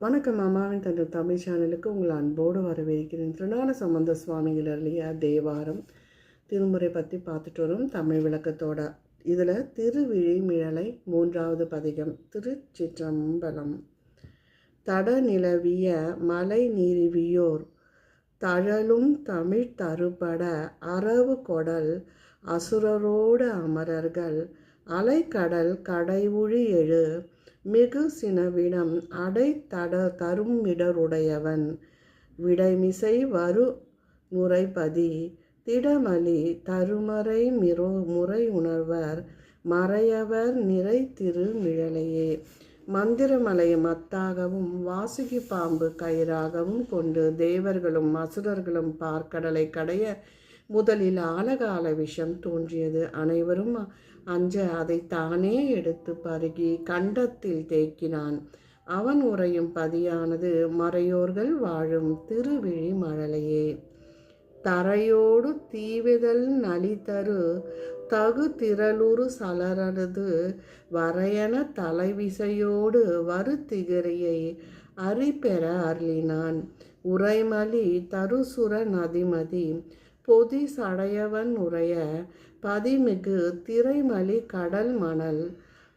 வணக்கம் அம்மாவின் தந்த தமிழ் சேனலுக்கு உங்களை அன்போடு வரவேற்கிறேன். திருநான சம்பந்த சுவாமிகள் அருளிய தேவாரம் திருமுறை பற்றி பார்த்துட்டு வரும். தமிழ் விளக்கத்தோட இதில் திருவிழிமிழலை மூன்றாவது பதிகம் திருச்சிற்றம்பலம். தட நிலவிய மலை நீரிவியோர் தழலும் தமிழ் தருபட அரவு கொடல் அசுரரோடு அமரர்கள் அலைக்கடல் கடைவுழி எழு மிகு சினவிடம் அடை தட தருமிடருடையவன். விடைமிசை வரு நுரைபதி திடமலி தருமறை மிரோ முறை உணர்வர் மறையவர் நிறை திருமிழலையே மந்திரமலை மத்தாகவும் வாசுகி பாம்பு கயிறாகவும் கொண்டு தேவர்களும் அசுரர்களும் பார்க்கடலை கடைய முதலில் ஆலகால விஷம் தோன்றியது. அனைவரும் அஞ்ச அதை தானே எடுத்து பருகி கண்டத்தில் தேக்கினான். அவன் உறையும் பதியானது மறையோர்கள் வாழும் திருவிழி மழலையே. தரையோடு தீவிதல் நலிதரு தகு திரளுரு சலரனது வரையன தலைவிசையோடு வருத்திகிரியை அரிபெற அருளினான். உரைமலி தருசுர நதிமதி பொதி சடையவன் உரைய பதிமிகு திரைமலி கடல் மணல்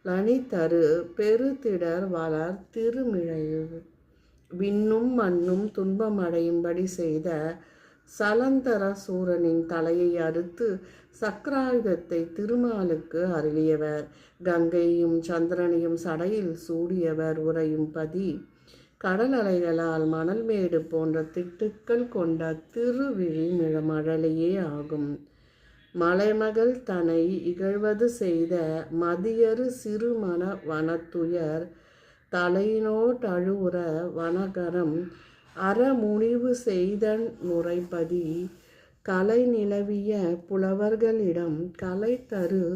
லனிதரு பெருதிடர் வளர் திருமிழையு. விண்ணும் மண்ணும் துன்பமடையும்படி செய்த சலந்தர சூரனின் தலையை அறுத்து சக்கராயுதத்தை திருமாலுக்கு அருளியவர். கங்கையும் சந்திரனையும் சடையில் சூடியவர் உரையும் பதி கடல் அலைகளால் மணல் மேடு போன்ற திட்டுக்கள் கொண்ட திருவிழி மழலையே ஆகும். மலைமகள் தன்னை இகழ்வது செய்த மதியரு சிறுமண வனத்துயர் தலையினோட்டழுவுற வனகரம் அறமுனிவு செய்தன் முறைப்பதி கலை நிலவிய புலவர்களிடம் கலை தரு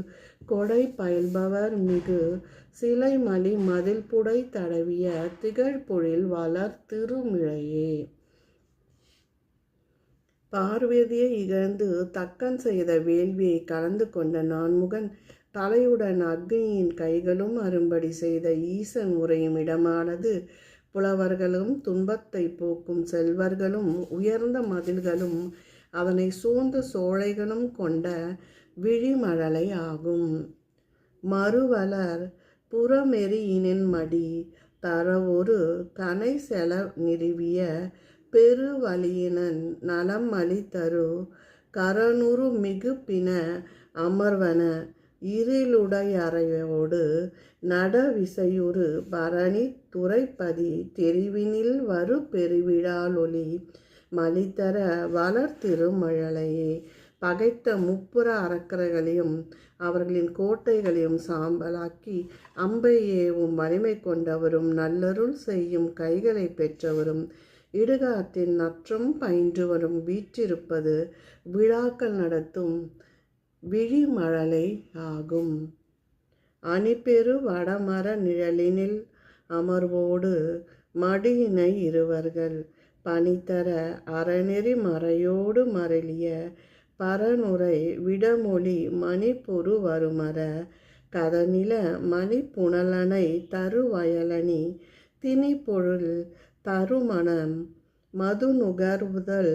கொடை பயில்பவர் மிகு சிலைமலி மதில் புடை தடவிய திகழ்பொழில் வளர் திருமிழையே. பார்வதியை இகழ்ந்து தக்கன் செய்த வேள்வியை கலந்து கொண்ட நான்முகன் தலையுடன் அக்னியின் கைகளும் அரும்படி செய்த ஈசன் உரையும் இடமானது. புலவர்களும் துன்பத்தை போக்கும் செல்வர்களும் உயர்ந்த மதில்களும் அதனை சூழ்ந்த சோலைகளும் கொண்ட விழிமழலை ஆகும். மறுவலர் புறமெறியினின் மடி தரவொரு கனை செல நிறுவிய பெருவழியினன் நலம் அளித்தரு கரனுரு மிகு பின அமர்வன இருளுடையறையோடு நடவிசையுறு பரணி துறைப்பதி தெரிவினில் வரு பெருவிழாலொலி மலித்தர வளர்த்திருமழலையே. பகைத்த முப்புற அரக்கர்களையும் அவர்களின் கோட்டைகளையும் சாம்பலாக்கி அம்பை ஏவும் வலிமை கொண்டவரும் நல்லருள் செய்யும் கைகளை பெற்றவரும் இடுகாத்தின் நற்றம் பயின்று வரும் வீற்றிருப்பது விழாக்கள் நடத்தும் விழிமழலை ஆகும். அணிபெரு வடமர நிழலினில் அமர்வோடு மடியினை இருவர்கள் பனித்தர அறநெறி மறையோடு மரளிய பரனுரை விடமொழி மணிப்பொரு வருமர கதநில மணிப்புணலனை தருவயலனி திணிப்பொருள் தருமணம் மது நுகர்வுதல்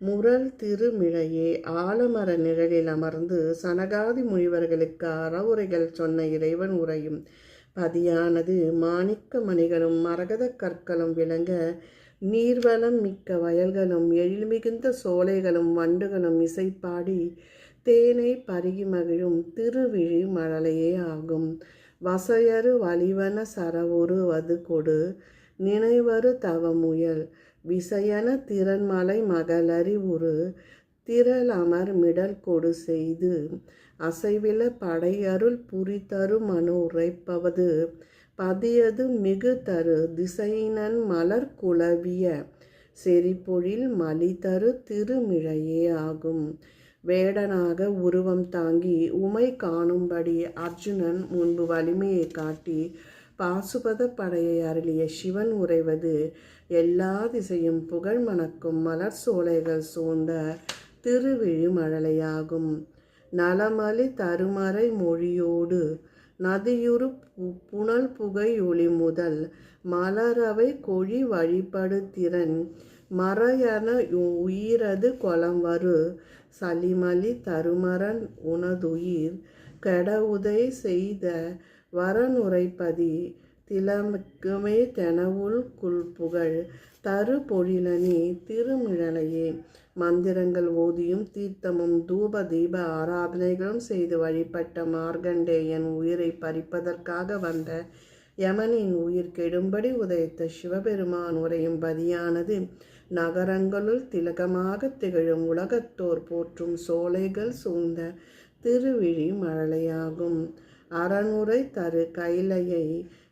முரல் திருமிழையே. ஆலமர நிழலில் அமர்ந்து சனகாதி முனிவர்களுக்கு அறவுரைகள் சொன்ன இறைவன் உரையும். பதியானது மாணிக்க மணிகளும் மரகத கற்களும் விளங்க நீர்வளம் மிக்க வயல்களும் எழில் மிகுந்த சோலைகளும் வண்டுகளும் இசைப்பாடி தேனை பருகி மகிழும் திருவிழி மழலையே ஆகும். வசையரு வலிவன சரவுரு வதுகொடு நினைவரு தவமுயல். விசயன திறன்மலை மகளறிவுறு திரளமர் மிடல் கொடு செய்து அசைவில படையருள் புரிதரு மனு உரைப்பவது. பதியது மிகு தரு திசையினன் மலர் குளவிய செறிப்பொழில் மலிதரு திருமிழையே ஆகும். வேடனாக உருவம் தாங்கி உமை காணும்படி அர்ஜுனன் முன்பு வலிமையை காட்டி பாசுபத படையை அருளிய சிவன் உறைவது எல்லா திசையும் புகழ் மணக்கும் மலர் சோலைகள் சூழ்ந்த திருவிழிமழலையாகும் நலமலி தருமறை மொழியோடு நதியுறு பு- புனல் புகை ஒளி முதல் மலரவை கொழி வழிபடு திறன் மறையன உயிரது கொளம்வரு சலிமலி தருமரன் உனதுயிர். கெடவுதை செய்த வரனுரைப்பதி திலமிக்குமே தெனவுள் குல்புகழ் தரு பொழிலனி திருமிழலையே. மந்திரங்கள் ஓதியும் தீர்த்தமும் தூப தீப ஆராதனைகளும் செய்து வழிபட்ட மார்கண்டேயன் உயிரை பறிப்பதற்காக வந்த யமனின் உயிர் கெடும்படி உதைத்த சிவபெருமான் உரையும் பதியானது நகரங்களுள் திலகமாக திகழும் உலகத்தோர் போற்றும் சோலைகள் சூழ்ந்த திருவிழி மழலையாகும். அறநுரை தரு கைலையை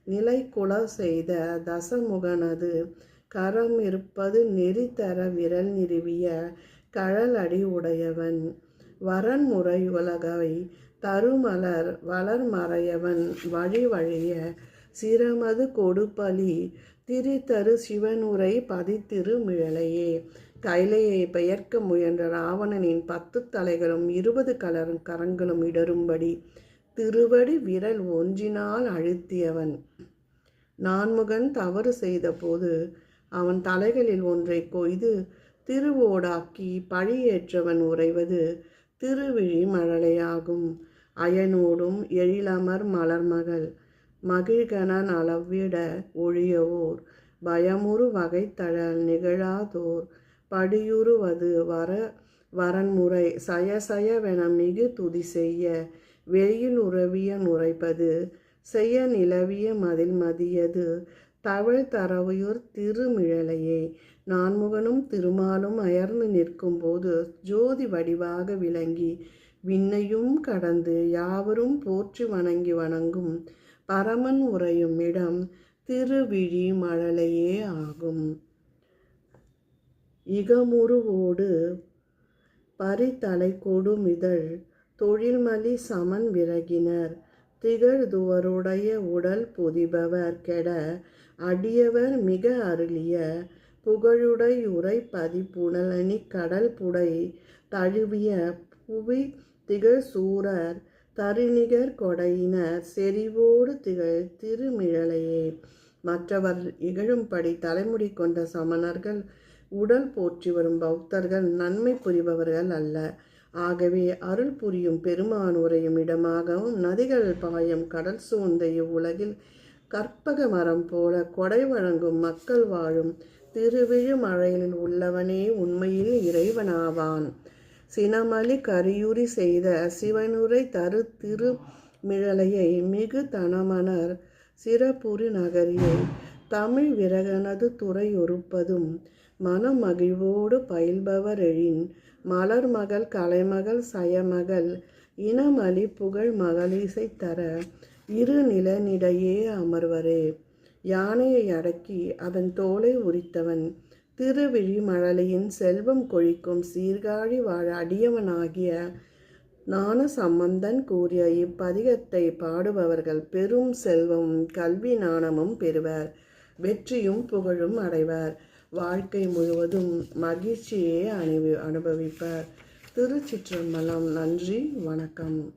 நிலைக்குல செய்த தசமுகனது கரம் இருப்பது நெறி தர விரல் நிறுவிய கழலடி உடையவன். வரன்முறை உலகவை தருமலர் வளர்மறையவன் வழி வழிய சிரமது கொடுப்பலி திரித்தரு சிவனுரை பதித்திரு மிழலையே. கைலையை பெயர்க்க முயன்ற ராவணனின் பத்து தலைகளும் இருபது கலரும் கரங்களும் இடரும்படி திருவடி விரல் ஒன்றினால் அழுத்தியவன். நான்முகன் தவறு செய்தபோது அவன் தலைகளில் ஒன்றை கொய்து திருவோடாக்கி பழியேற்றவன் உறைவது திருவிழி மழலையாகும். அயனோடும் எழிலமர் மலர்மகள் மகிழ்கணன் அளவிட ஒழியவோர். பயமுறு வகைத்தழல் நிகழாதோர். படியுறுவது வர வரன்முறை சயசயவென மிகு துதி செய்ய வெளியில் உறவிய நுரைப்பது செய்ய நிலவிய மதில் மதியது தவழ் தரவையூர் திருமிழலையே. நான்முகனும் திருமாலும் அயர்ந்து நிற்கும்போது ஜோதி வடிவாக விளங்கி விண்ணையும் கடந்து யாவரும் போற்றி வணங்கி வணங்கும் பரமன் உறையும் இடம் திருவிழி மழலையே ஆகும். இகமுருவோடு பரித்தலை கொடுமிதழ் தொழில்மலி சமன் விறகினர் திகழ்துவருடைய உடல் பொதிபவர் கெட அடியவர் மிக அருளிய புகழுடை உரை பதிப்புணலனி கடல் புடை தழுவிய புவி திகழ் சூரர் தருணிகர் கொடையினர். செறிவோடு திகழ் திருமிழலையே. மற்றவர் இகழும்படி தலைமுடி கொண்ட சமணர்கள் உடல் போற்றி வரும் பௌத்தர்கள் நன்மை புரிபவர்கள் அல்ல. ஆகவே அருள் புரியும் பெருமான் உரையும் இடமாகவும் நதிகள் பாயும் கடல் சூழ்ந்த இவ்வுலகில் கற்பக மரம் போல கொடை வழங்கும் மக்கள் வாழும். திருவிழுமழையில் உள்ளவனே உண்மையில் இறைவனாவான். சினமலி கரியுரி செய்த சிவனுரை தரு திருமிழலையை மிகு தனமனர் சிறப்புரி நகரியை தமிழ் விரகனது துறையொருப்பதும் மனமகிழ்வோடு பயில்பவர் எழின் மலர் மகள் கலைமகள் சயமகள் இனமலி புகழ் மகளிசை தர இரு நிலனிடையே அமர்வரே. யானையை அடக்கி அதன் தோலை உரித்தவன் திருவிழி மழலையின் செல்வம் கொழிக்கும் சீர்காழி வாழ அடியவனாகிய ஞான சம்பந்தன் கூறிய இப்பதிகத்தை பாடுபவர்கள் பெரும் செல்வமும் கல்வி நாணமும் பெறுவர் வெற்றியும் புகழும் அடைவர். வாழ்க்கை முழுவதும் மகிழ்ச்சியே அனுபவி அனுபவிப்பர் திருச்சிற்றம்பலம் நன்றி வணக்கம்.